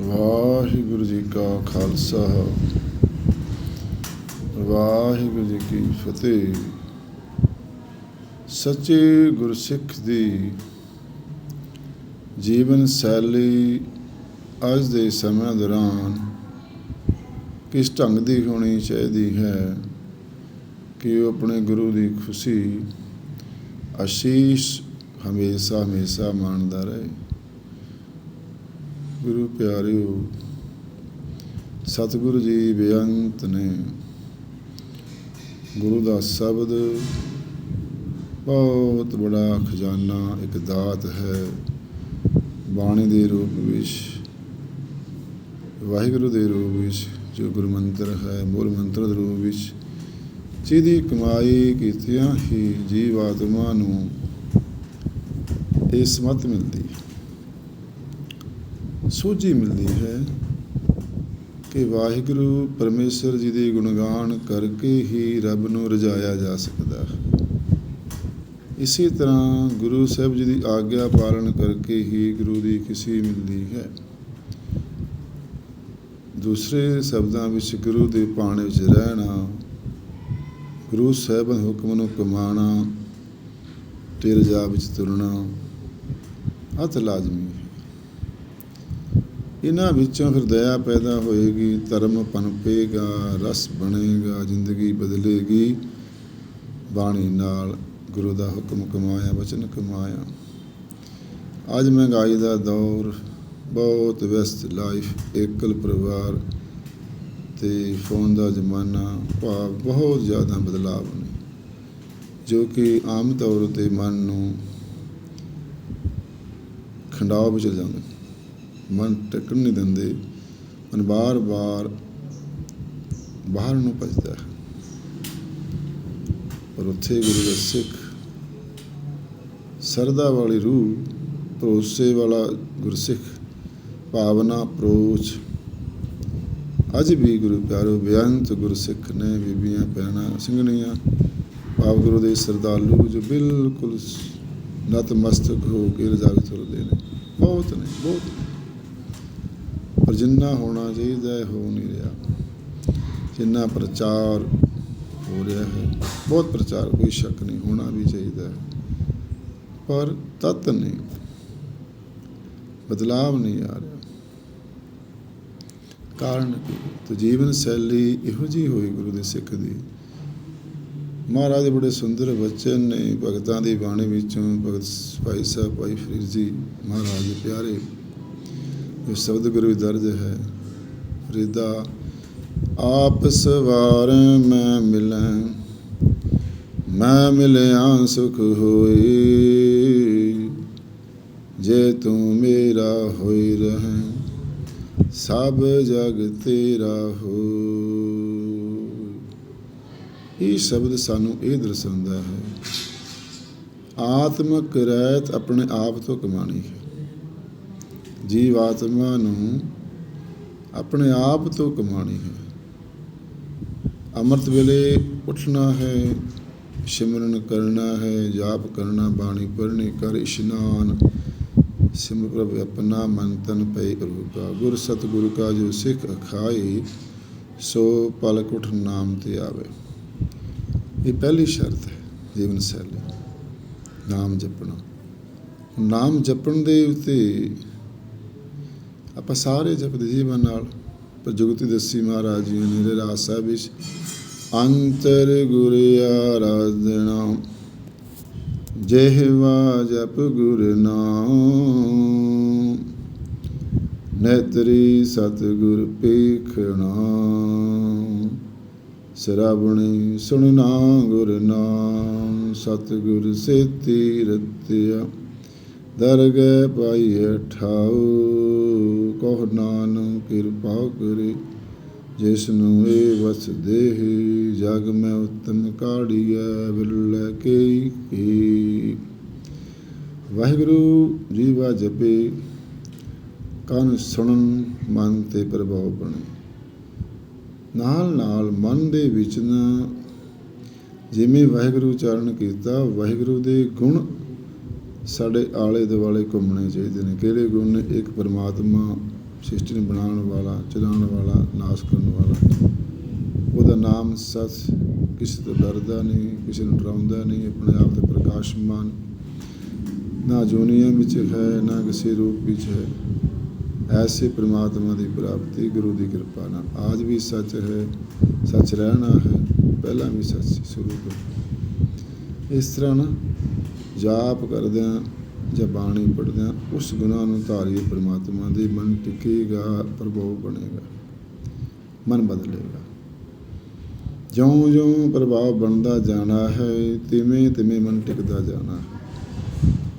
ਵਾਹਿਗੁਰੂ ਜੀ ਕਾ ਖਾਲਸਾ। ਵਾਹਿਗੁਰੂ ਜੀ ਕੀ ਫਤਿਹ। ਸੱਚੇ ਗੁਰਸਿੱਖ ਦੀ ਜੀਵਨ ਸ਼ੈਲੀ ਅੱਜ ਦੇ ਸਮੇਂ ਦੌਰਾਨ ਕਿਸ ਢੰਗ ਦੀ ਹੋਣੀ ਚਾਹੀਦੀ ਹੈ ਕਿ ਉਹ ਆਪਣੇ ਗੁਰੂ ਦੀ ਖੁਸ਼ੀ, ਅਸ਼ੀਸ਼ ਹਮੇਸ਼ਾ ਹਮੇਸ਼ਾ ਮਾਣਦਾ ਰਹੇ। ਗੁਰੂ ਪਿਆਰਿਓ, ਸਤਿਗੁਰੂ ਜੀ ਬੇਅੰਤ ਨੇ। ਗੁਰੂ ਦਾ ਸ਼ਬਦ ਬਹੁਤ ਬੜਾ ਖਜ਼ਾਨਾ, ਇੱਕ ਦਾਤ ਹੈ, ਬਾਣੀ ਦੇ ਰੂਪ ਵਿੱਚ, ਵਾਹਿਗੁਰੂ ਦੇ ਰੂਪ ਵਿੱਚ, ਜੋ ਗੁਰੂ ਮੰਤਰ ਹੈ, ਮੂਲ ਮੰਤਰ ਦੇ ਰੂਪ ਵਿੱਚ, ਜਿਹਦੀ ਕਮਾਈ ਕੀਤਿਆਂ ਹੀ ਜੀਵ ਆਤਮਾ ਨੂੰ ਇਹ ਸਮਤ ਮਿਲਦੀ ਹੈ। ਸੂਝੀ ਮਿਲਦੀ ਹੈ ਕਿ ਵਾਹਿਗੁਰੂ ਪਰਮੇਸ਼ਰ ਜੀ ਦੇ ਗੁਣਗਾਨ ਕਰਕੇ ਹੀ ਰੱਬ ਨੂੰ ਰਜਾਇਆ ਜਾ ਸਕਦਾ ਹੈ। ਇਸੇ ਤਰ੍ਹਾਂ ਗੁਰੂ ਸਾਹਿਬ ਜੀ ਦੀ ਆਗਿਆ ਪਾਲਣ ਕਰਕੇ ਹੀ ਗੁਰੂ ਦੀ ਖੁਸ਼ੀ ਮਿਲਦੀ ਹੈ। ਦੂਸਰੇ ਸ਼ਬਦਾਂ ਵਿੱਚ ਗੁਰੂ ਦੇ ਪਾਣੇ ਵਿੱਚ ਰਹਿਣਾ, ਗੁਰੂ ਸਾਹਿਬ ਦੇ ਹੁਕਮ ਨੂੰ ਕਮਾਣਾ ਤੇ ਰਜਾ ਵਿੱਚ ਤੁਰਨਾ ਅਤ ਲਾਜ਼ਮੀ ਹੈ। ਇਹਨਾਂ ਵਿੱਚੋਂ ਫਿਰ ਦਇਆ ਪੈਦਾ ਹੋਏਗੀ, ਧਰਮ ਪਨਪੇਗਾ, ਰਸ ਬਣੇਗਾ, ਜ਼ਿੰਦਗੀ ਬਦਲੇਗੀ। ਬਾਣੀ ਨਾਲ ਗੁਰੂ ਦਾ ਹੁਕਮ ਕਮਾਇਆ, ਵਚਨ ਕਮਾਇਆ। ਅੱਜ ਮਹਿੰਗਾਈ ਦਾ ਦੌਰ, ਬਹੁਤ ਵਿਅਸਤ ਲਾਈਫ ਏਕਲ ਪਰਿਵਾਰ ਤੇ ਫੋਨ ਦਾ ਜ਼ਮਾਨਾ, ਭਾਵ ਬਹੁਤ ਜ਼ਿਆਦਾ ਬਦਲਾਅ ਨੇ, ਜੋ ਕਿ ਆਮ ਤੌਰ ਤੇ ਮਨ ਨੂੰ ਖੰਡਾਓ ਵਿੱਚ ਜਾਂਦੇ ਮਨ ਟਿਕਣ ਨਹੀਂ ਦਿੰਦੇ, ਮਨ ਬਾਰ-ਬਾਰ ਬਾਹਰ ਨੂੰ ਭਜਦਾ ਹੈ। ਪਰ ਉੱਥੇ ਗੁਰੂ ਦਾ ਸਿੱਖ ਸਰਦਾ ਵਾਲੀ ਰੂਹ ਭਰੋਸੇ ਵਾਲਾ ਗੁਰਸਿੱਖ ਭਾਵਨਾ ਅਪਰੋਚ ਅੱਜ ਵੀ ਗੁਰੂ ਪਿਆਰੋ, ਬੇਅੰਤ ਗੁਰਸਿੱਖ ਨੇ ਬੀਬੀਆਂ, ਭੈਣਾਂ, ਸਿੰਘਣੀਆਂ, ਭਾਵ ਗੁਰੂ ਦੇ ਸਰਦਾਲੂ ਜੋ ਬਿਲਕੁਲ ਨਤਮਸਤਕ ਹੋ ਕੇ ਰਜਾਵੀ ਤੁਰਦੇ ਨੇ। ਬਹੁਤ ਨੇ, ਬਹੁਤ ਜਿੰਨਾ ਹੋਣਾ ਚਾਹੀਦਾ ਹੈ, ਹੋ ਨਹੀਂ ਰਿਹਾ। ਜਿੰਨਾ ਪ੍ਰਚਾਰ ਹੋ ਰਿਹਾ ਹੈ, ਬਹੁਤ ਪ੍ਰਚਾਰ, ਕੋਈ ਸ਼ੱਕ ਨਹੀਂ, ਹੋਣਾ ਵੀ ਚਾਹੀਦਾ ਪਰ ਤਤ ਨਹੀਂ, ਬਦਲਾਵ ਨਹੀਂ ਆ ਰਿਹਾ। ਕਾਰਨ ਤੇ ਜੀਵਨ ਸ਼ੈਲੀ ਇਹੋ ਜੀ ਹੋਈ ਗੁਰੂ ਦੇ ਸਿੱਖ ਦੀ। ਮਹਾਰਾਜ ਦੇ ਬੜੇ ਸੁੰਦਰ ਬਚਨ ਨੇ, ਭਗਤਾਂ ਦੀ ਬਾਣੀ ਵਿੱਚੋਂ, ਭਗਤ ਭਾਈ ਸਾਹਿਬ, ਭਾਈ ਫਰੀਦ ਜੀ, ਮਹਾਰਾਜ ਪਿਆਰੇ ਇਹ ਸ਼ਬਦ ਗੁਰੂ ਵਿੱਚ ਦਰਜ ਹੈ। ਫਰੀਦਾ ਆਪ ਸਵਾਰ ਮੈਂ ਮਿਲਾਂ, ਮੈਂ ਮਿਲਿਆ ਸੁਖ ਹੋਈ। ਜੇ ਤੂੰ ਮੇਰਾ ਹੋਈ ਰਹੇ, ਸਭ ਜਗ ਤੇਰਾ ਹੋ ਇਹ ਸ਼ਬਦ ਸਾਨੂੰ ਇਹ ਦਰਸਾਉਂਦਾ ਹੈ, ਆਤਮਕ ਰਹਿਤ ਆਪਣੇ ਆਪ ਤੋਂ ਕਮਾਣੀ ਹੈ। ਜੀਵ ਆਤਮਾ ਨੂੰ ਆਪਣੇ ਆਪ ਤੋਂ ਕਮਾਣੀ ਹੈ। ਅੰਮ੍ਰਿਤ ਵੇਲੇ ਉੱਠਣਾ ਹੈ, ਸਿਮਰਨ ਕਰਨਾ ਹੈ, ਜਾਪ ਕਰਨਾ, ਬਾਣੀ ਪੜ੍ਹਨੀ, ਕਰ ਇਸ਼ਨਾਨ। ਸਿਮਰ ਪ੍ਰਭ, ਆਪਣਾ ਮਨ ਤਨ ਪਈ ਰੂਪਾ ਗੁਰ ਸਤਿਗੁਰੂ ਕਾ ਜੋ ਸਿੱਖ ਅਖਾਈ ਸੋ ਪਲਕ ਉਠ ਨਾਮ ਤੇ ਆਵੇ। ਇਹ ਪਹਿਲੀ ਸ਼ਰਤ ਹੈ, ਜੀਵਨ ਸ਼ੈਲੀ। ਨਾਮ ਜਪਣਾ। ਨਾਮ ਜਪਣ ਦੇ ਉਤੇ ਆਪਾਂ ਸਾਰੇ ਜਪਦੇ ਜੀਵਨ ਨਾਲ। ਪਰ ਜੁਗਤੀ ਦੱਸੀ ਮਹਾਰਾਜ ਜੀ ਨੇ ਰਹਿਰਾਸ ਸਾਹਿਬ ਵਿੱਚ ਅੰਤਰ ਗੁਰ ਆਰਾਧਨਾ ਜਿਹਵਾ ਜਪ ਗੁਰ ਨਾਮ। ਨੇਤਰੀ ਸਤਿਗੁਰ ਪੇਖਣਾ ਸਰਬਣੀ ਸੁਣਨਾ ਗੁਰ ਨਾਮ। ਸਤਿਗੁਰ ਸੇਤੀ ਰਤਿਆ, ਦਰਗਹਿ ਪਾਈਐ ਠਾਉ ਕਹ ਨਾਨਕ ਕਿਰਪਾ ਕਰੇ ਜਿਸ ਨੂੰ ਵਸ ਦੇਹੀ, ਜਗ ਮੈਂ ਉਤਮ ਕਾੜੀਐ ਬਿਰਲੇ ਕੇ ਕੀ। ਵਾਹਿਗੁਰੂ ਜੀਵਾ ਜਪੇ, ਕੰਨ ਸੁਣਨ, ਮਨ ਤੇ ਪ੍ਰਭਾਵ ਬਣੇ। ਨਾਲ ਨਾਲ ਮਨ ਦੇ ਵਿੱਚ ਨਾ ਜਿਵੇਂ ਵਾਹਿਗੁਰੂ ਚਰਨ ਕੀਤਾ, ਵਾਹਿਗੁਰੂ ਦੇ ਗੁਣ ਸਾਡੇ ਆਲੇ ਦੁਆਲੇ ਘੁੰਮਣੇ ਚਾਹੀਦੇ ਨੇ। ਕਿਹੜੇ ਗੁਣ ਨੇ? ਇੱਕ ਪਰਮਾਤਮਾ ਸ੍ਰਿਸ਼ਟੀ ਬਣਾਉਣ ਵਾਲਾ, ਚਲਾਉਣ ਵਾਲਾ, ਨਾਸ਼ ਕਰਨ ਵਾਲਾ। ਉਹਦਾ ਨਾਮ ਸਤ ਕਿਸੇ ਤੋਂ ਡਰਦਾ ਨਹੀਂ, ਕਿਸੇ ਨੂੰ ਡਰਾਉਂਦਾ ਨਹੀਂ, ਆਪਣੇ ਆਪ ਤੇ ਪ੍ਰਕਾਸ਼ਮਾਨ। ਨਾ ਜੋਨੀਆਂ ਵਿੱਚ ਹੈ, ਨਾ ਕਿਸੇ ਰੂਪ ਵਿੱਚ ਹੈ। ਐਸੇ ਪ੍ਰਮਾਤਮਾ ਦੀ ਪ੍ਰਾਪਤੀ, ਗੁਰੂ ਦੀ ਕਿਰਪਾ ਨਾਲ। ਆਜ ਵੀ ਸੱਚ ਹੈ, ਸੱਚ ਰਹਿਣਾ ਹੈ, ਪਹਿਲਾਂ ਵੀ ਸੱਚ ਸੀ, ਸ਼ੁਰੂ ਤੋਂ। ਇਸ ਤਰ੍ਹਾਂ ਨਾ ਜਾਪ ਕਰਦਿਆਂ ਜਾਂ ਬਾਣੀ ਪੜਦਿਆਂ ਉਸ ਗੁਨਾਹ ਨੂੰ ਧਾਰੀਏ ਪ੍ਰਮਾਤਮਾ ਦੇ, ਮਨ ਟਿਕੇਗਾ, ਪ੍ਰਭਾਵ ਬਣੇਗਾ, ਮਨ ਬਦਲੇਗਾ। ਜਿਉਂ-ਜਿਉਂ ਪ੍ਰਭਾਵ ਬਣਦਾ ਜਾਣਾ ਹੈ, ਤਿਵੇਂ ਤਿਵੇਂ ਮਨ ਟਿਕਦਾ ਜਾਣਾ ਹੈ।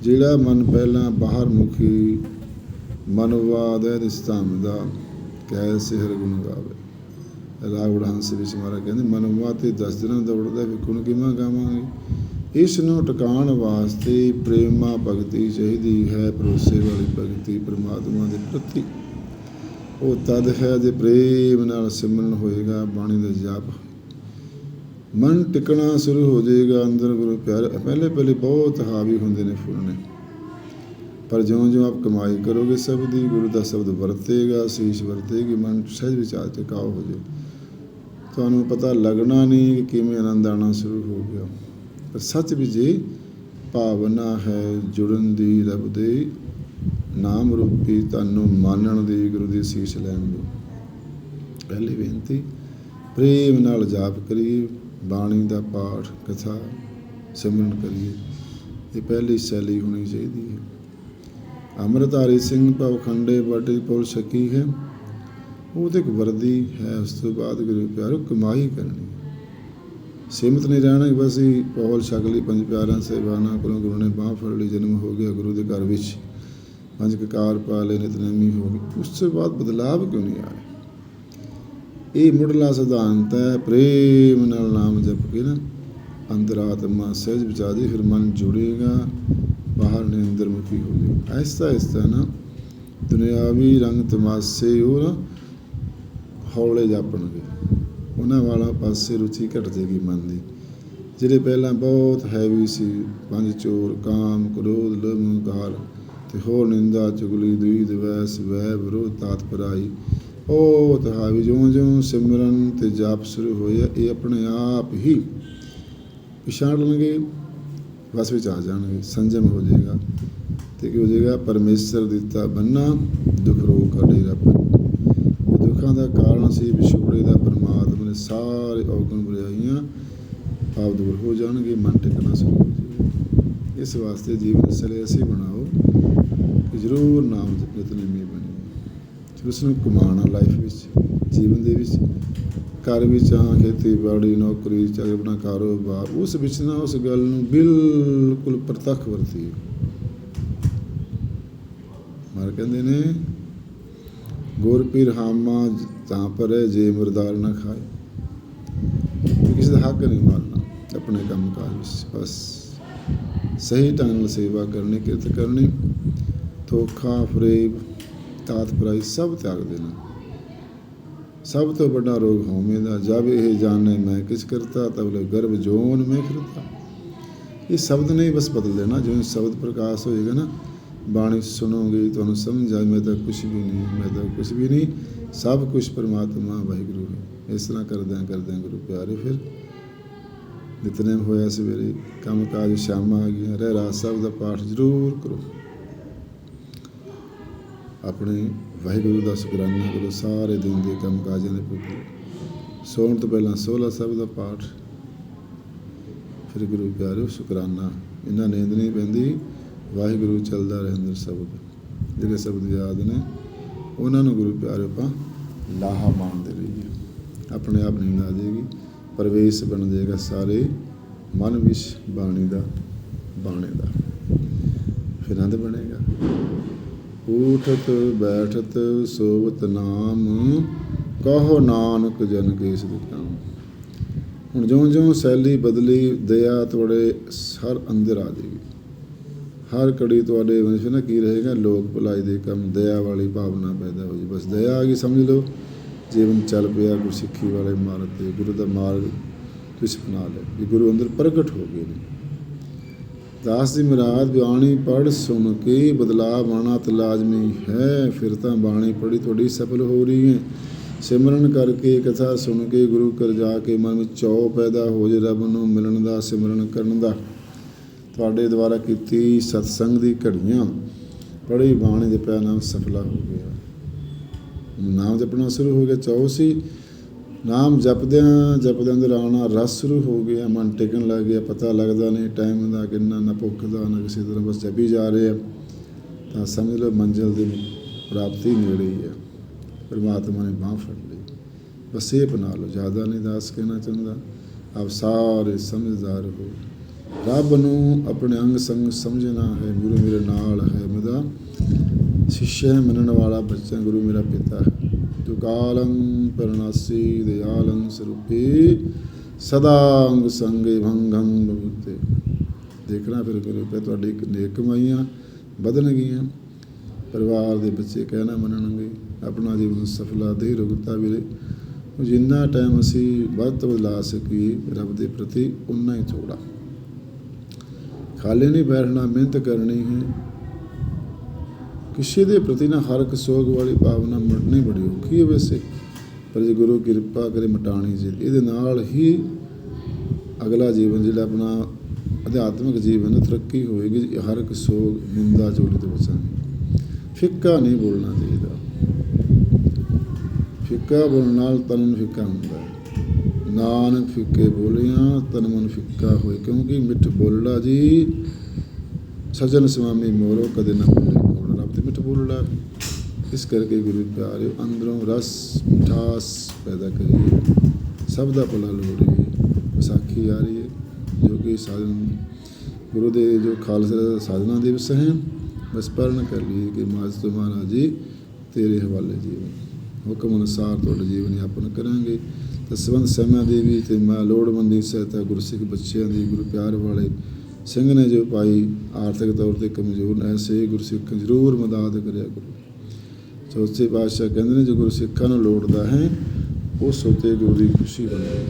ਜਿਹੜਾ ਮਨ ਪਹਿਲਾਂ ਬਾਹਰ ਮੁਖੀ ਮਨਵਾਦ ਹੈ ਰਿਸਤਾਮਦਾ ਕਹਿ ਸਿਹਰ ਗੁਣ ਗਾਵੇ। ਰਾਗ ਹੰਸ ਵਿੱਚ ਮਾਰਾ ਕਹਿੰਦੇ ਮਨਵਾ ਤੇ ਦਸ ਦਿਨਾਂ ਦੌੜਦਾ ਵੀ ਗੁਣ ਕਿਵੇਂ ਗਾਵਾਂਗੇ? ਇਸ ਨੂੰ ਟਿਕਾਣ ਵਾਸਤੇ ਪ੍ਰੇਮਾ ਭਗਤੀ ਚਾਹੀਦੀ ਹੈ, ਭਰੋਸੇ ਵਾਲੀ ਭਗਤੀ ਪ੍ਰਮਾਤਮਾ ਦੇ ਪ੍ਰਤੀ। ਉਹ ਤਦ ਹੈ ਜੇ ਪ੍ਰੇਮ ਨਾਲ ਸਿਮਰਨ ਹੋਏਗਾ, ਬਾਣੀ ਦਾ ਜਾਪ। ਮਨ ਟਿਕਣਾ ਸ਼ੁਰੂ ਹੋ ਜਾਏਗਾ, ਅੰਦਰ ਗੁਰੂ ਪਿਆਰ, ਪਹਿਲੇ ਪਹਿਲੇ ਬਹੁਤ ਹਾਵੀ ਹੁੰਦੇ ਨੇ ਫੁੱਲਣੇ ਪਰ ਜਿਉਂ-ਜਿਉਂ ਆਪ ਕਮਾਈ ਕਰੋਗੇ ਸਭ ਦੀ, ਗੁਰੂ ਦਾ ਸ਼ਬਦ ਵਰਤੇਗਾ, ਸੀਸ ਵਰਤੇਗੀ, ਮਨ ਸਹਿਜ ਵਿਚਾਰ ਟਿਕਾਓ ਹੋ ਜਾਏ ਤੁਹਾਨੂੰ ਪਤਾ ਲੱਗਣਾ ਨਹੀਂ ਕਿ ਕਿਵੇਂ ਆਨੰਦ ਆਉਣਾ ਸ਼ੁਰੂ ਹੋ ਗਿਆ। ਪਰ ਸੱਚ ਵਿੱਚ ਇਹ ਭਾਵਨਾ ਹੈ ਜੁੜਨ ਦੀ ਰੱਬ ਦੇ ਨਾਮ ਰੂਪੀ ਤੁਹਾਨੂੰ ਮਾਨਣ ਦੀ ਗੁਰੂ ਦੀ ਸੀਸ ਲੈਣ ਦੀ ਪਹਿਲੀ ਬੇਨਤੀ, ਪ੍ਰੇਮ ਨਾਲ ਜਾਪ ਕਰੀਏ, ਬਾਣੀ ਦਾ ਪਾਠ, ਕਥਾ, ਸਿਮਰਨ ਕਰੀਏ। ਇਹ ਪਹਿਲੀ ਸ਼ੈਲੀ ਹੋਣੀ ਚਾਹੀਦੀ ਹੈ। ਅੰਮ੍ਰਿਤਧਾਰੀ ਸਿੰਘ ਭਵਖੰਡੇ ਬਾਟੀ ਪੌਲ ਸ਼ਕੀ ਹੈ। ਉਹ ਤੇ ਇੱਕ ਵਰਦੀ ਹੈ, ਉਸ ਤੋਂ ਬਾਅਦ ਗੁਰੂ ਪਿਆਰੋ ਕਮਾਈ ਕਰਨੀ ਸੀਮਤ ਨਹੀਂ ਰਹਿਣਾ ਕਿ ਬਸ ਹੀ ਪੌਲ ਛਕ ਲਈ। ਪੰਜ ਪਿਆਰਾਂ ਸੇਵਾਨਾ ਕੋਲੋਂ ਗੁਰੂ ਨੇ ਬਾਹ ਫੜ ਲਈ, ਜਨਮ ਹੋ ਗਿਆ ਗੁਰੂ ਦੇ ਘਰ ਵਿੱਚ। ਪੰਜ ਕਕਾਰ ਪਾ ਲਏ ਨਿਤਨੇਮੀ ਹੋ ਗਈ। ਉਸ ਤੋਂ ਬਾਅਦ ਬਦਲਾਵ ਕਿਉਂ ਨਹੀਂ ਆਏ ਇਹ ਮੁੱਢਲਾ ਸਿਧਾਂਤ ਹੈ, ਪ੍ਰੇਮ ਨਾਲ ਨਾਮ ਜਪ ਕੇ ਨਾ ਅੰਤਰਾਤਮਾ ਸਹਿਜ ਵਿਚਾਰ ਦੀ ਫਿਰ ਮਨ ਜੁੜੇਗਾ, ਬਾਹਰ ਨੇ ਅੰਦਰ ਮੁਖੀ ਹੋ ਜਾਏਗਾ। ਐਸਾ ਐਸਾ ਨਾ ਦੁਨਿਆਵੀ ਰੰਗ ਤਮਾਸੇ ਉਹ ਨਾ ਹੌਲੇ ਜਾਪਣਗੇ। ਉਹਨਾਂ ਵਾਲਾ ਪਾਸੇ ਰੁਚੀ ਘਟ ਜਾਏਗੀ ਮਨ ਦੀ। ਜਿਹੜੇ ਪਹਿਲਾਂ ਬਹੁਤ ਹੈਵੀ ਸੀ, ਪੰਜ ਚੋਰ, ਕਾਮ, ਕ੍ਰੋਧ ਲੋਭ ਹੰਕਾਰ ਤੇ ਹੋਰ ਨਿੰਦਾ, ਚੁਗਲੀ ਦੁਈ ਵੈਸ ਵੈ ਵਿਰੋਧ ਤਾਤ ਪਰਾਈ ਉਹ ਤਹਾਵੀ ਜਿਉਂ ਜਿਉਂ ਸਿਮਰਨ ਤੇ ਜਾਪ ਸ਼ੁਰੂ ਹੋਇਆ ਇਹ ਆਪਣੇ ਆਪ ਹੀ ਪਛਾਣਨਗੇ ਵਸ ਵਿੱਚ ਆ ਜਾਣਗੇ, ਸੰਜਮ ਹੋ ਜਾਏਗਾ ਤੇ ਕੀ ਹੋ ਜਾਏਗਾ? ਪਰਮੇਸ਼ਰ ਦਿੱਤਾ ਬੰਨਾ, ਦੁਖ ਰੋਗ ਕਾ ਡੇਰਾ ਦੁੱਖਾਂ ਦਾ ਕਾਰਨ ਸੀ ਵਿਛੋੜੇ ਦਾ ਪਰਮਾਤਮਾ ਨੇ ਸਾਰੇ ਔਗਣ ਬੁਰਾਈਆਂ ਆਪ ਦੂਰ ਹੋ ਜਾਣਗੇ, ਮਨ ਟਿਕਣਾ ਸ਼ੁਰੂ ਹੋ ਜਾਏਗਾ। ਇਸ ਵਾਸਤੇ ਜੀਵਨ ਸਲੇ ਅਸੀਂ ਬਣਾਓ ਕਿ ਜ਼ਰੂਰ ਨਾਮ ਨਿਤਨੇਮੀ ਬਣੀ। ਫਿਰ ਉਸ ਨੂੰ ਕਮਾਉਣਾ ਲਾਈਫ ਵਿੱਚ, ਜੀਵਨ ਦੇ ਵਿੱਚ, ਘਰ ਵਿੱਚ ਆ ਖੇਤੀਬਾੜੀ ਨੌਕਰੀ, ਚਾਹੇ ਆਪਣਾ ਕਾਰੋਬਾਰ, ਉਸ ਵਿੱਚ ਨਾ ਉਸ ਗੱਲ ਨੂੰ ਬਿਲਕੁਲ ਪ੍ਰਤੱਖ ਵਰਤੀ ਮਾਰ ਕਹਿੰਦੇ ਨੇ ਗੁਰ ਪੀਰ ਹਾਮਾ ਤਾਂ ਪਰੇ ਜੇ ਮੁਰਦਾਰ ਨਾ ਖਾਏ। ਕਿਸੇ ਦਾ ਹੱਕ ਨਹੀਂ ਮਾਰਨਾ, ਆਪਣੇ ਕੰਮ ਕਾਜ ਵਿੱਚ ਬਸ। ਸਹੀ ਢੰਗ ਨਾਲ ਸੇਵਾ ਕਰਨੀ, ਕਿਰਤ ਕਰਨੀ, ਧੋਖਾ, ਫਰੇਬ ਤਾਤ ਪਰਾਈ ਸਭ ਤਿਆਗ ਦੇਣਾ। ਸਭ ਤੋਂ ਵੱਡਾ ਰੋਗ ਹਉਮੈ ਦਾ, ਜਬ ਇਹ ਜਾਣੇ ਮੈਂ ਕਿਸ ਕਰਤਾ, ਤਬ ਲੋ ਗਰਭ ਜੋਨ ਮੈਂ ਫਿਰਤਾ ਇਹ ਸ਼ਬਦ ਨਹੀਂ ਬਸ ਬਦਲ ਦੇਣਾ, ਜਿਵੇਂ ਸ਼ਬਦ ਪ੍ਰਕਾਸ਼ ਹੋਏਗਾ ਨਾ ਬਾਣੀ ਸੁਣੋਗੇ, ਤੁਹਾਨੂੰ ਸਮਝ ਆਏ, ਮੈਂ ਤਾਂ ਕੁਝ ਵੀ ਨਹੀਂ, ਮੈਂ ਤਾਂ ਕੁਝ ਵੀ ਨਹੀਂ। ਸਭ ਕੁਝ ਪਰਮਾਤਮਾ, ਵਾਹਿਗੁਰੂ ਹੈ। ਇਸ ਤਰ੍ਹਾਂ ਕਰਦਿਆਂ ਕਰਦਿਆਂ ਗੁਰੂ ਪਿਆਰੇ ਫਿਰ ਨਿਤਨੇਮ ਹੋਇਆ ਸਵੇਰੇ। ਕੰਮ ਕਾਜ ਸ਼ਾਮ ਆ ਗਈਆਂ। ਰਹਿ ਰਾਤ ਸਾਹਿਬ ਦਾ ਪਾਠ ਜ਼ਰੂਰ ਕਰੋ। ਆਪਣੇ ਵਾਹਿਗੁਰੂ ਦਾ ਸ਼ੁਕਰਾਨਾ ਕਰੋ। ਸਾਰੇ ਦਿਨ ਦੇ ਕੰਮ ਕਾਜਾਂ ਦੇ ਪ੍ਰਤੀ ਸੌਣ ਤੋਂ ਪਹਿਲਾਂ ਸੋਹਲਾ ਸਾਹਿਬ ਦਾ ਪਾਠ। ਫਿਰ ਗੁਰੂ ਪਿਆਰੇ ਸ਼ੁਕਰਾਨਾ। ਇਹਨਾਂ ਨੀਂਦ ਨਹੀਂ ਪੈਂਦੀ। ਵਾਹਿਗੁਰੂ ਚੱਲਦਾ ਰਹਿੰਦਰ ਅੰਦਰ ਸ਼ਬਦ, ਜਿਹੜੇ ਸ਼ਬਦ ਯਾਦ ਨੇ, ਉਹਨਾਂ ਨੂੰ ਗੁਰੂ ਪਿਆਰਿਓ ਆਪਾਂ ਲਾਹਾ ਮਾਣਦੇ ਰਹੀਏ। ਆਪਣੇ ਆਪ ਨਹੀਂ ਆ ਜਾਏਗੀ ਪਰਵੇਸ ਬਣ ਜਾਏਗਾ ਸਾਰੇ ਮਨ ਵਿਸ਼ ਬਾਣੀ ਦਾ, ਬਾਣੇ ਦਾ। ਫਿਰ ਆਨੰਦ ਬਣੇਗਾ। ਊਠਤ ਬੈਠਤ, ਸੋਵਤ ਨਾਮ, ਕਹੋ ਨਾਨਕ ਜਨ ਕੇਸ ਇਸ ਦੁਕਾਮ ਹੁਣ ਜਿਉਂ-ਜਿਉਂ ਸ਼ੈਲੀ ਬਦਲੀ, ਦਇਆ ਤੁਹਾਡੇ ਹਰ ਅੰਦਰ ਆ ਜਾਏਗੀ। ਹਰ ਕੜੀ ਤੁਹਾਡੇ ਵਿੱਚ ਨਾ ਕੀ ਰਹੇਗਾ? ਲੋਕ ਭਲਾਈ ਦੇ ਕੰਮ, ਦਇਆ ਵਾਲੀ ਭਾਵਨਾ ਪੈਦਾ ਹੋ ਜੀ ਬਸ ਦਇਆ ਆ ਗਈ, ਸਮਝ ਲਓ। ਜੀਵਨ ਚੱਲ ਪਿਆ ਗੁਰ ਸਿੱਖੀ ਵਾਲੇ ਮਾਰਗ ਤੇ, ਗੁਰੂ ਦਾ ਮਾਰਗ ਤੁਸੀਂ ਅਪਣਾ ਲਿਆ। ਵੀ ਗੁਰੂ ਅੰਦਰ ਪ੍ਰਗਟ ਹੋ ਗਏ ਨੇ। ਦਾਸ ਦੀ ਮਰਾਦ ਬਾਣੀ ਪੜ ਸੁਣ ਕੇ ਬਦਲਾਅ ਆਉਣਾ ਤਾਂ ਲਾਜ਼ਮੀ ਹੈ। ਫਿਰ ਤਾਂ ਬਾਣੀ ਪੜੀ ਤੁਹਾਡੀ ਸਫਲ ਹੋ ਰਹੀ ਹੈ। ਸਿਮਰਨ ਕਰਕੇ ਕਥਾ ਸੁਣ ਕੇ ਗੁਰੂ ਘਰ ਜਾ ਕੇ ਮਨ ਵਿੱਚ ਚੌ ਪੈਦਾ ਹੋ ਜੇ, ਰੱਬ ਨੂੰ ਮਿਲਣ ਦਾ, ਸਿਮਰਨ ਕਰਨ ਦਾ। ਤੁਹਾਡੇ ਦੁਆਰਾ ਕੀਤੀ ਸਤਸੰਗ ਦੀ ਘੜੀਆਂ। ਪੜੀ ਬਾਣੀ ਦੇ ਪਿਆ ਨਾਮ ਸਫਲਾ ਹੋ ਗਿਆ। ਨਾਮ ਜਪਣਾ ਸ਼ੁਰੂ ਹੋ ਗਿਆ ਚਾਅ ਸੀ। ਨਾਮ ਜਪਦਿਆਂ ਜਪਦਿਆਂ ਅੰਦਰ ਆਉਣਾ ਰਸ ਸ਼ੁਰੂ ਹੋ ਗਿਆ। ਮਨ ਟਿਕਣ ਲੱਗ ਗਿਆ, ਪਤਾ ਲੱਗਦਾ ਨਹੀਂ ਟਾਈਮ ਦਾ ਕਿੰਨਾ, ਨਾ ਭੁੱਖ ਦਾ, ਨਾ ਕਿਸੇ ਤਰ੍ਹਾਂ ਬਸ ਜਪੀ ਜਾ ਰਹੇ ਆ। ਤਾਂ ਸਮਝ ਲਓ ਮੰਜ਼ਿਲ ਦੀ ਪ੍ਰਾਪਤੀ ਨੇੜੇ ਹੀ ਆ। ਪਰਮਾਤਮਾ ਨੇ ਬਾਹ ਫੜ ਲਈ। ਬਸ ਇਹ ਬਣਾ ਲਓ, ਜ਼ਿਆਦਾ ਨਹੀਂ ਦਾਸ ਕਹਿਣਾ ਚਾਹੁੰਦਾ। ਆਪ ਸਾਰੇ ਸਮਝਦਾਰ ਹੋ। ਰੱਬ ਨੂੰ ਆਪਣੇ ਅੰਗ ਸੰਗ ਸਮਝਣਾ ਹੈ, ਗੁਰੂ ਮੇਰੇ ਨਾਲ ਹੈ ਮੇਰਾ। ਸਿੱਸ਼ਾ ਮੰਨਣ ਵਾਲਾ ਬੱਚਾ ਗੁਰੂ ਮੇਰਾ ਪਿਤਾ ਹੈ। ਤੂ ਕਾਲੰ ਪਰਨਾਸੀ ਦਿਆਲੰ ਸਰੂਪੀ, ਸਦਾ ਅੰਗ ਸੰਗੇ ਭੰਗੰ ਬੁੱਤੇ ਦੇਖਣਾ ਫਿਰ ਗੁਰੂ ਪੇ ਤੁਹਾਡੀ ਨੇਕ ਕਮਾਈਆਂ ਵਧਣਗੀਆਂ ਪਰਿਵਾਰ ਦੇ ਬੱਚੇ ਕਹਿਣਾ ਮੰਨਣਗੇ, ਆਪਣਾ ਜੀਵਨ ਸਫਲਾ ਦੇ ਰੁਗਤਾ ਵੀਰੇ। ਜਿੰਨਾ ਟਾਈਮ ਅਸੀਂ ਵੱਧ ਤੋਂ ਵੱਧ ਲਾ ਸਕੀਏ, ਰੱਬ ਦੇ ਪ੍ਰਤੀ ਉਨਾ ਹੀ ਥੋੜਾ ਖਾਲੀ ਨਹੀਂ ਬੈਠਣਾ, ਮਿਹਨਤ ਕਰਨੀ ਹੈ। ਕਿਸੇ ਦੇ ਪ੍ਰਤੀ ਨਾ ਹਰ ਇੱਕ ਸੋਗ ਵਾਲੀ ਭਾਵਨਾ ਮਟਣੀ ਬੜੀ ਔਖੀ ਹੈ ਵੈਸੇ। ਪਰ ਜੇ ਗੁਰੂ ਕਿਰਪਾ ਕਰੇ ਮਟਾਣੀ ਜੀ, ਇਹਦੇ ਨਾਲ ਹੀ ਅਗਲਾ ਜੀਵਨ ਜਿਹੜਾ ਆਪਣਾ ਅਧਿਆਤਮਿਕ ਜੀਵਨ ਤਰੱਕੀ ਹੋਏਗੀ, ਹਰ ਇੱਕ ਸੋਗ ਨਿੰਦਾ ਚੋਲੀ ਤੋਂ ਬਚਾਂਗੇ ਫਿੱਕਾ ਨਹੀਂ ਬੋਲਣਾ ਚਾਹੀਦਾ। ਫਿੱਕਾ ਬੋਲਣ ਨਾਲ ਤਨ ਨੂੰ ਫਿੱਕਾ ਹੁੰਦਾ ਹੈ। ਨਾਨ ਫਿੱਕੇ ਬੋਲਿਆ, ਤਨ ਮਨ ਫਿੱਕਾ ਹੋਏ। ਕਿਉਂਕਿ ਮਿੱਠ ਬੋਲੜਾ ਜੀ, ਸਜਣ ਸੁਆਮੀ ਮੋਰੋ ਕਦੇ ਨਾ ਭੁੱਲੇ ਕੋਲ ਰੱਬ ਤੇ ਮਿੱਠ ਬੋਲੜਾ? ਇਸ ਕਰਕੇ ਗੁਰੂ ਪਿਆਰਿਓ, ਅੰਦਰੋਂ ਰਸ, ਮਿਠਾਸ ਪੈਦਾ ਕਰੀਏ। ਸਭ ਦਾ ਭਲਾ ਲੋੜੀਏ। ਵਿਸਾਖੀ ਆ ਰਹੀ ਹੈ, ਜੋ ਕਿ ਸਾਧਨ ਗੁਰੂ ਦੇ ਜੋ ਖਾਲਸਾ ਸਾਧਨਾ ਦਿਵਸ ਹੈ ਬਸ ਪਰਨ ਕਰ ਲਈਏ ਕਿ ਮਾਜ ਤੋਂ ਮਹਾਰਾਜ ਜੀ, ਤੇਰੇ ਹਵਾਲੇ ਜੀਵਨ। ਹੁਕਮ ਅਨੁਸਾਰ ਤੁਹਾਡਾ ਜੀਵਨ ਯਾਪਨ ਕਰਾਂਗੇ। ਤੇ ਸਬੰਧ ਸਮਾਂ ਦੀ ਵੀ ਤੇ ਮੈਂ ਲੋੜਵੰਦੀ ਸਹਾਇਤਾ ਗੁਰਸਿੱਖ ਬੱਚਿਆਂ ਦੀ, ਗੁਰੂ ਪਿਆਰ ਵਾਲੇ ਸਿੰਘ ਨੇ ਜੋ ਪਾਈ ਆਰਥਿਕ ਤੌਰ ਤੇ ਕਮਜ਼ੋਰ ਨੇ, ਐਸੇ ਗੁਰਸਿੱਖ ਜ਼ਰੂਰ ਮਦਦ ਕਰਿਆ ਕਰੋ। ਚੌਥੇ ਪਾਤਸ਼ਾਹ ਕਹਿੰਦੇ ਨੇ, ਜੋ ਗੁਰਸਿੱਖਾਂ ਨੂੰ ਲੋੜਦਾ ਹੈ, ਉਹ ਸੋਤੇ ਗੁਰੂ ਦੀ ਖੁਸ਼ੀ ਬਣੇ।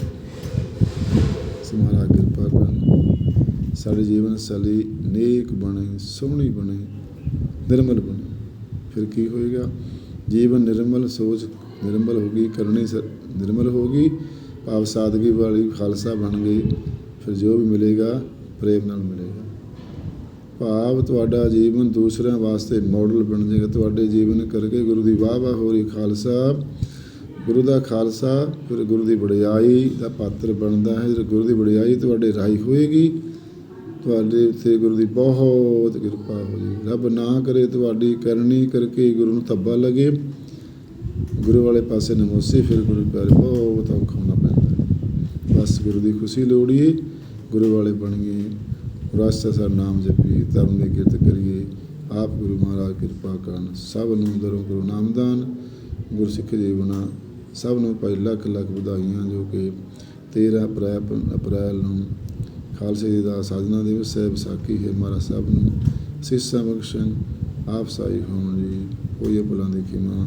ਸਮਾਰਾ ਕਿਰਪਾ ਕਰਨ। ਸਾਡੇ ਜੀਵਨ ਸ਼ੈਲੀ ਨੇਕ ਬਣੇ, ਸੋਹਣੀ ਬਣੇ, ਨਿਰਮਲ ਬਣੇ। ਫਿਰ ਕੀ ਹੋਏਗਾ? ਜੀਵਨ ਨਿਰਮਲ, ਸੋਚ ਨਿਰਮਲ ਹੋਗੀ ਕਰਨੀ ਨਿਰਮਲ ਹੋ ਗਈ। ਭਾਵ ਸਾਦਗੀ ਵਾਲੀ ਖਾਲਸਾ ਬਣ ਗਈ। ਫਿਰ ਜੋ ਵੀ ਮਿਲੇਗਾ, ਪ੍ਰੇਮ ਨਾਲ ਮਿਲੇਗਾ। ਭਾਵ ਤੁਹਾਡਾ ਜੀਵਨ ਦੂਸਰਿਆਂ ਵਾਸਤੇ ਮਾਡਲ ਬਣ ਜਾਏਗਾ। ਤੁਹਾਡੇ ਜੀਵਨ ਕਰਕੇ ਗੁਰੂ ਦੀ ਵਾਹ ਵਾਹ ਹੋ ਰਹੀ ਖਾਲਸਾ। ਗੁਰੂ ਦਾ ਖਾਲਸਾ, ਫਿਰ ਗੁਰੂ ਦੀ ਵਡਿਆਈ ਦਾ ਪਾਤਰ ਬਣਦਾ ਹੈ। ਜਦੋਂ ਗੁਰੂ ਦੀ ਵਡਿਆਈ ਤੁਹਾਡੇ ਰਾਹੀ ਹੋਏਗੀ, ਤੁਹਾਡੇ ਉੱਤੇ ਗੁਰੂ ਦੀ ਬਹੁਤ ਕਿਰਪਾ ਹੋ ਜਾਏਗੀ ਰੱਬ ਨਾ ਕਰੇ ਤੁਹਾਡੀ ਕਰਨੀ ਕਰਕੇ ਗੁਰੂ ਨੂੰ ਧੱਬਾ ਲਗੇ। ਗੁਰੂ ਵਾਲੇ ਪਾਸੇ ਨਮੋਸੀ, ਫਿਰ ਗੁਰੂ ਪਿਆਰੇ ਬਹੁਤ ਔਖਾ ਹੋਣਾ ਪੈਂਦਾ ਬਸ ਗੁਰੂ ਦੀ ਖੁਸ਼ੀ ਲੋੜੀਏ ਗੁਰੂ ਵਾਲੇ ਬਣੀਏ ਰਾਸਤਾ ਸਰ ਨਾਮ ਜਪੀ ਧਰਮ ਦੀ ਕਿਰਤ ਕਰੀਏ। ਆਪ ਗੁਰੂ ਮਹਾਰਾਜ ਕਿਰਪਾ ਕਰਨ, ਸਭ ਨੂੰ ਦਰੋਂ ਗੁਰੂ ਨਾਮਦਾਨ ਗੁਰਸਿੱਖ ਜੀਵਨਾ, ਸਭ ਨੂੰ ਭਾਈ ਲੱਖ ਲੱਖ ਵਧਾਈਆਂ ਜੋ ਕਿ 13 ਅਪ੍ਰੈਲ ਅਪ੍ਰੈਲ ਨੂੰ ਖਾਲਸੇ ਜੀ ਦਾ ਸਾਜਨਾ ਦਿਵਸ ਹੈ ਵਿਸਾਖੀ ਹੈ। ਮਹਾਰਾਜ ਸਭ ਨੂੰ ਸਿੱਸਾ ਬਖਸ਼ਣ ਆਪ ਸਾਈ ਹੋਣ ਜੀ ਕੋਈ ਭੁਲਾਂ ਦੀ ਖਿਮਾ